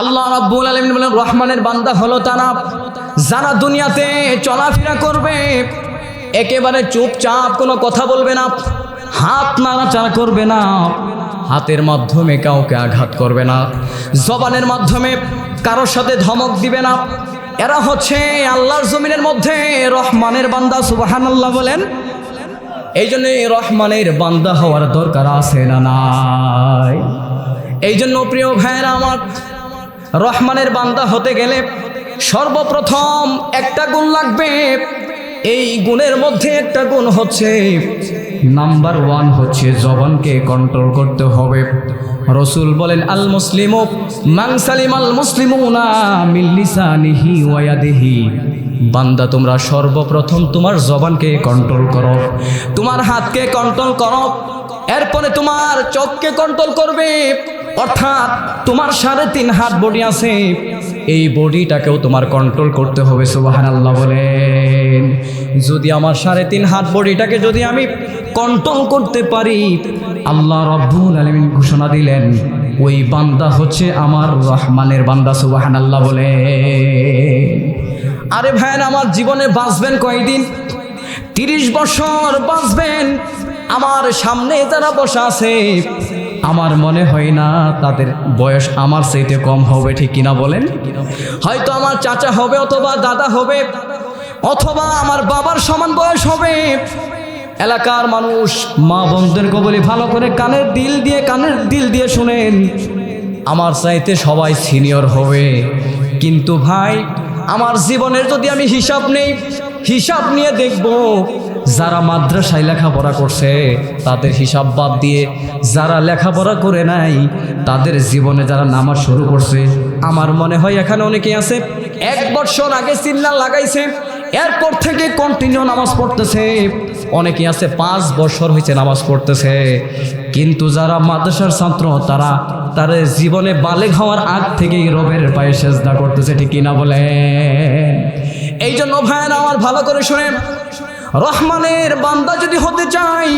আল্লাহ রাব্বুল আলামিন বলেন, রহমানের বান্দা হলো তারা যারা দুনিয়াতে চলাফেরা করবে, একেবারে চুপচাপ কোনো কথা বলবে না, হাত নাড়াচাড়া করবে না, হাতের মাধ্যমে কাউকে আঘাত করবে না, জবানের মাধ্যমে কারোর সাথে ধমক দিবে না। এরা হচ্ছে আল্লাহর জমিনের মধ্যে রহমানের বান্দা, সুবহানাল্লাহ বলেন। এই জন্য রহমানের বান্দা হওয়ার দরকার আছে না নাই? এই জন্য প্রিয় ভাইয়েরা আমার রহমানের বান্দা হতে গেলে সর্বপ্রথম একটা গুণ লাগবে। এই গুণের মধ্যে একটা গুণ হচ্ছে, নাম্বার ওয়ান হচ্ছে জবানকে কন্ট্রোল করতে হবে। রসুল বলেন, আল মুসলিম মাংসালিম আল ওয়াদিহি বান্দা, তোমরা সর্বপ্রথম তোমার জবানকে কন্ট্রোল করো, তোমার হাতকে কন্ট্রোল করো, এরপরে তোমার চোখকে কন্ট্রোল করবে। অর্থাৎ তোমার সাড়ে তিন হাত বডি আছে, এই বডিটাকেও তোমার কন্ট্রোল করতে হবে সুবাহান আল্লাহ বলেন। যদি আমার সাড়ে তিন হাত বডিটাকে যদি আমি কন্ট্রোল করতে পারি, আল্লাহ রব্বুল আলমিন ঘোষণা দিলেন, ওই বান্দা হচ্ছে আমার রহমানের বান্দা সুবাহান আল্লাহ বলেন। আরে ভাইয়ের, আমার জীবনে বাঁচবেন কয়দিন? তিরিশ বছর বাঁচবেন। আমার সামনে যারা বসা আছে আমার মনে হয় না তাদের বয়স আমার চাইতে কম হবে, ঠিক কিনা বলেন? হয়তো আমার চাচা হবে অথবা দাদা হবে, অথবা আমার বাবার সমান বয়স হবে। এলাকার মানুষ মা বোনদেরকে বলি ভালো করে কানের দিল দিয়ে কানের দিল দিয়ে শুনেন, আমার চাইতে সবাই সিনিয়র হবে। কিন্তু ভাই, আমার জীবনের যদি আমি হিসাব নেই, হিসাব নিয়ে দেখব যারা মাদ্রাসায় লেখাপড়া করছে, তাদের হিসাব বাদ দিয়ে যারা লেখাপড়া করে নাই, তাদের জীবনে যারা নামাজ শুরু করছে, আমার মনে হয় এখানে অনেকে আছে, এক বছর আগে চিল্লা লাগাইছে, এরপর থেকে কন্টিনিউ নামাজ পড়তেছে। অনেকে আছে, পাঁচ বছর হয়েছে নামাজ পড়তেছে। কিন্তু যারা মাদ্রাসার ছাত্র, তারা তার জীবনে বালেগ হওয়ার আগ থেকেই রবের পায়ে সেজদা করতেছে, ঠিক কিনা বলে এই জন্য ভাইয়েরা, আমার ভালো করে শুনে রহমানের বান্দা যদি হতে চাই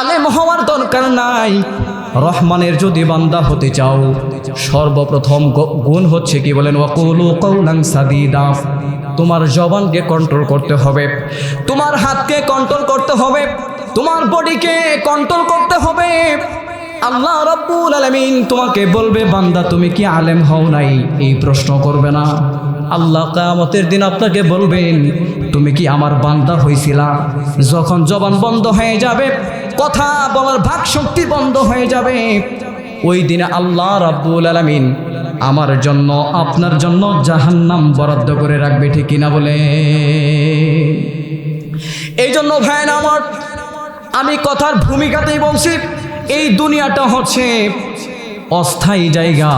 আলেম হওয়ার দরকার নাই। রহমানের যদি বান্দা হতে চাও, সর্বপ্রথম গুণ হচ্ছে কি বলেন, ওয়াকুলু কৌলাং সাদিদা। তোমার জবানকে কন্ট্রোল করতে হবে, তোমার হাতকে কন্ট্রোল করতে হবে, তোমার বডিকে কন্ট্রোল করতে হবে। আল্লাহ রব্বুল আলামিন তোমাকে বলবে, বান্দা, তুমি কি আলেম হও নাই? এই প্রশ্ন করবে না। আল্লাহ কামতের দিন আপনাকে বলবেন তুমি কি আমার বান্দা হয়েছিলা যখন জবান বন্ধ হয়ে যাবে, কথা বলার ভাগ শক্তি বন্ধ হয়ে যাবে। ওই দিনে আল্লাহ রাব্বুল আলামিন আমার জন্য, আপনার জন্য জাহান্নাম বরাদ্দ করে রাখবে, ঠিক কিনা বলে? এই জন্য ভাই আমার, আমি কথার ভূমিকাতেই বলছি, এই দুনিয়াটা হচ্ছে অস্থায়ী জায়গা।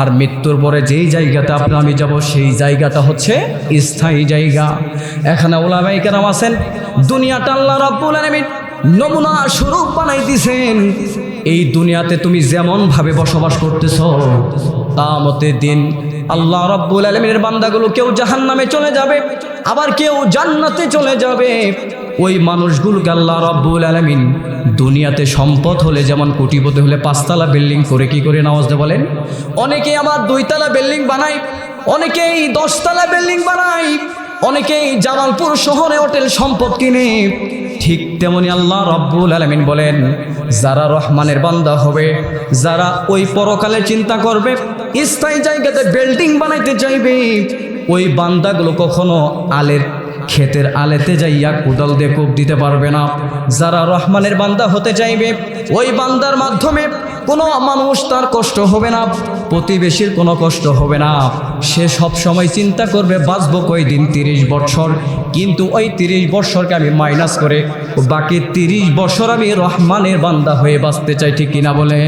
আর মৃত্যুর পরে যেই জায়গাতে আপনার আমি যাব, সেই জায়গাটা হচ্ছে স্থায়ী জায়গা। এখানে ওলামাই কেরাম আছেন। দুনিয়াটা আল্লাহ আলামিন নমুনা স্বরূপ বানাই দিছেন। এই দুনিয়াতে তুমি যেমন ভাবে বসবাস করতেছ কামতে দিন আল্লাহ রব্বুল আলমিনের বান্দাগুলো কেউ জাহান্নামে চলে যাবে, আবার কেউ জান্নাতে চলে যাবে। ওই মানুষগুলোকে আল্লাহ রব্বুল আলমিন দুনিয়াতে সম্পদ হলে যেমন কোটিপতি হলে পাঁচতলা বিল্ডিং করে কি করে নামাজ দে বলেন? অনেকে আবার দুইতলা বিল্ডিং বানায়, অনেকেই দশতলা বিল্ডিং বানায়, অনেকেই জামালপুর শহরে হোটেল সম্পদ কিনে। ঠিক তেমনি আল্লাহ রব্বুল আলমিন বলেন, যারা রহমানের বান্দা হবে, যারা ওই পরকালে চিন্তা করবে, স্থায়ী জায়গাতে বিল্ডিং বানাইতে চাইবে, ওই বান্দাগুলো কখনো আলের ক্ষেতের আলেতে যাইয়া কুদাল দিয়ে কূপ দিতে পারবে না। যারা রহমানের বান্দা হতে চাইবে, ওই বান্দার মাধ্যমে কোনো মানুষ তার কষ্ট হবে না, প্রতিবেশীর কোনো কষ্ট হবে না। সে সব সময় চিন্তা করবে, বাঁচবো কয়দিন? তিরিশ বছর কিন্তু ওই তিরিশ বছরকে আমি মাইনাস করে, বাকি তিরিশ বছর আমি রহমানের বান্দা হয়ে বাঁচতে চাই, ঠিক কিনা বলে